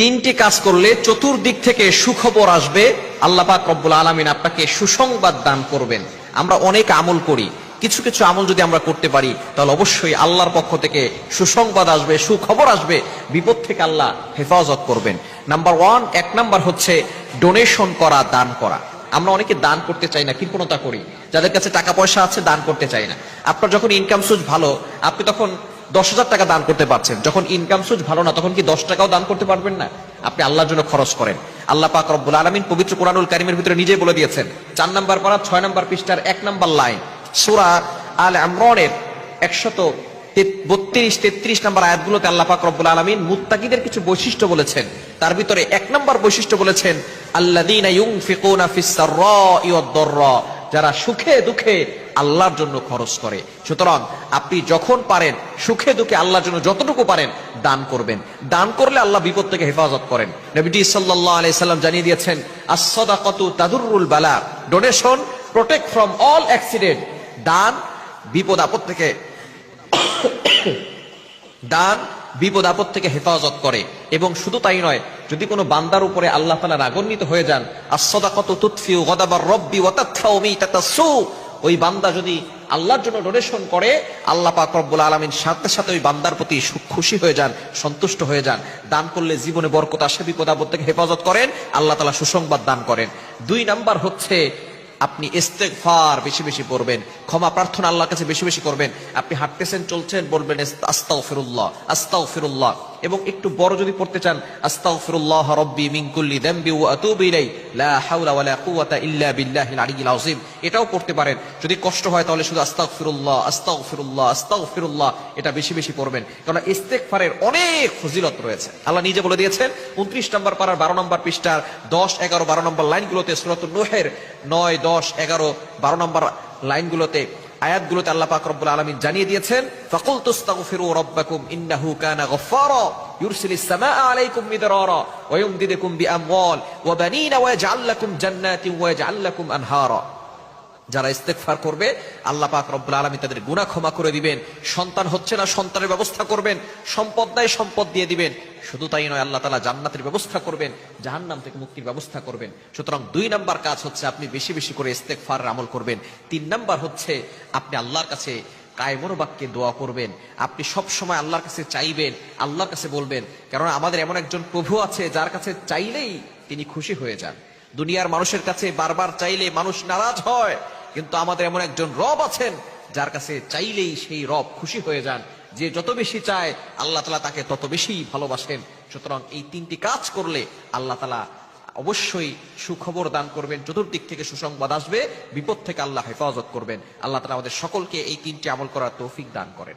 তিনটি কাজ করলে চতুর্দিক থেকে সুখবর আসবে। আল্লাহ পাক রব্বুল আলমিন আপনাকে সুসংবাদ দান করবেন। আমরা অনেক আমল করি। কিছু কিছু আমল যদি আমরা করতে পারি, তাহলে অবশ্যই আল্লাহর পক্ষ থেকে সুসংবাদ আসবে, সুখবর আসবে। বিপদ থেকে আল্লাহ হেফাজত করবেন। নাম্বার ওয়ান, এক নাম্বার হচ্ছে ডোনেশন করা, দান করা। আমরা অনেকে দান করতে চাই না, কৃপণতা করি। যাদের কাছে টাকা পয়সা আছে, দান করতে চাই না। আপনার যখন ইনকাম সোর্স ভালো, আপনি তখন দশ হাজার টাকা দান করতে পারছেন। যখন ইনকাম সোর্স ভালো না, তখন কি দশ টাকাও দান করতে পারবেন না? আপনি আল্লাহর জন্য খরচ করেন। আল্লাহ পাক রব্বুল আলমিন পবিত্র কোরআনুল কারিমের ভিতরে নিজে বলে দিয়েছেন, চার নাম্বার পারা ছয় নাম্বার পৃষ্ঠার এক নাম্বার লাইন, সুরা আল আমরনের একশত বত্রিশ, তেত্রিশ নাম্বার আয়াতগুলোতে আল্লাহ পাক রব্বুল আলমিন মুত্তাকিদের কিছু বৈশিষ্ট্য বলেছেন। তার ভিতরে এক নাম্বার বৈশিষ্ট্য বলেছেন ওয়াদ-দাররা, যারা সুখে দুঃখে আল্লাহর জন্য খরচ করে। সুতরাং আপনি যখন পারেন, সুখে দুঃখে আল্লাহর জন্য যতটুকু পারেন, দান করবেন। দান করলে আল্লাহ বিপদ থেকে হেফাজত করেন। নবীজি সাল্লাল্লাহু আলাইহি সাল্লাম জানিয়ে দিয়েছেন, আস-সাদাকাতু তাদুররুল বালা। Donation, protect from all accident. দান বিপদ আপদ থেকে দান বিপদ আপদ থেকে হেফাজত করে। এবং শুধু তাই নয়, যদি কোনো বান্দার উপরে আল্লাহ তালা রাগান্বিত হয়ে যান আসদাকত তুৎফিউ গদাবার রব্বি ওয়াতাতফাউ মিতাতাসু ওই বান্দা যদি আল্লাহর জন্য ডোনেশন করে, আল্লাহ পাক রব্বুল আলামিন সাথে সাথে ওই বান্দার প্রতি খুশি হয়ে যান, সন্তুষ্ট হয়ে যান, দান করলে জীবনে বরকত আসে, বিপদ আপদ থেকে হেফাজত করেন, আল্লাহ তালা সুসংবাদ দান করেন। দুই নাম্বার হচ্ছে, আপনি ইস্তেগফার বেশি বেশি পড়বেন, ক্ষমা প্রার্থনা আল্লাহর কাছে বেশি বেশি করবেন। আপনি হাঁটতেছেন, চলছেন, বলবেন আস্তাগফিরুল্লাহ আস্তাগফিরুল্লাহ। এবং একটু বড় যদি পড়তে চান, আস্তাগফিরুল্লাহ রব্বি মিন কুল্লি যামবি ওয়া আতুবু ইলাই লা হাওলা ওয়ালা কুওয়াতা ইল্লা বিল্লাহিল আলিয়্যিল আযীম। এটাও পড়তে পারেন। যদি কষ্ট হয় তাহলে শুধু আস্তাগফিরুল্লাহ আস্তাগফিরুল্লাহ আস্তাগফিরুল্লাহ, এটা বেশি বেশি পড়বেন। কারণ ইস্তেগফারের অনেক ফজিলত রয়েছে। আল্লাহ নিজে বলে দিয়েছেন 29 নম্বর পারার 12 নম্বর পৃষ্ঠার 10 11 12 নম্বর লাইনগুলোতে সূরাতুন নূহের 9 10 11 12 নম্বর লাইনগুলোতে আয়াতগুলোতে আল্লাহ পাক রব্বুল আলামিন জানিয়ে দিয়েছেন ফাকুল তুস্তাগফিরু রাব্বাকুম ইন্নাহু কানা গফফারা ইউরসিলিস সামাআ আলাইকুম মিদরারা, ওয়া ইউমদিদুকুম বিআমওয়াল, ওয়া বানিনা, ওয়া ইয়াজআল লাকুম জান্নাতিন যারা ইস্তেগফার করবে, আল্লাহ পাক রব্বুল আলামিন তাদের গুনাহ ক্ষমা করে দিবেন। সন্তান হচ্ছে না, সন্তানের ব্যবস্থা করবেন। সম্পদ দেয় সম্পদ দিয়ে দিবেন। শুধু তাই নয়, আল্লাহ তালা জান্নাতের ব্যবস্থা করবেন, জাহান্নাম থেকে মুক্তির ব্যবস্থা করবেন। সুতরাং দুই নাম্বার কাজ হচ্ছে আপনি বেশি বেশি করে ইস্তেগফার আমল করবেন। তিন নাম্বার হচ্ছে আপনি আল্লাহর কাছে কায়মনো বাক্যে দোয়া করবেন। আপনি সব সময় আল্লাহর কাছে চাইবেন, আল্লাহর কাছে বলবেন। কারণ আমাদের এমন একজন প্রভু আছে, যার কাছে চাইলেই তিনি খুশি হয়ে যান। দুনিয়ার মানুষের কাছে বারবার চাইলে মানুষ নারাজ হয়। কিন্তু আমাদের এমন একজন রব আছেন যার কাছে চাইলেই সেই রব খুশি হয়ে যান। যে যত বেশি চায়, আল্লাহ তালা তাকে তত বেশি ভালোবাসেন। সুতরাং এই তিনটি কাজ করলে আল্লাহ তালা অবশ্যই সুখবর দান করবেন, চতুর্দিক থেকে সুসংবাদ আসবে, বিপদ থেকে আল্লাহ হেফাজত করবেন। আল্লাহ তালা আমাদের সকলকে এই তিনটি আমল করার তৌফিক দান করেন।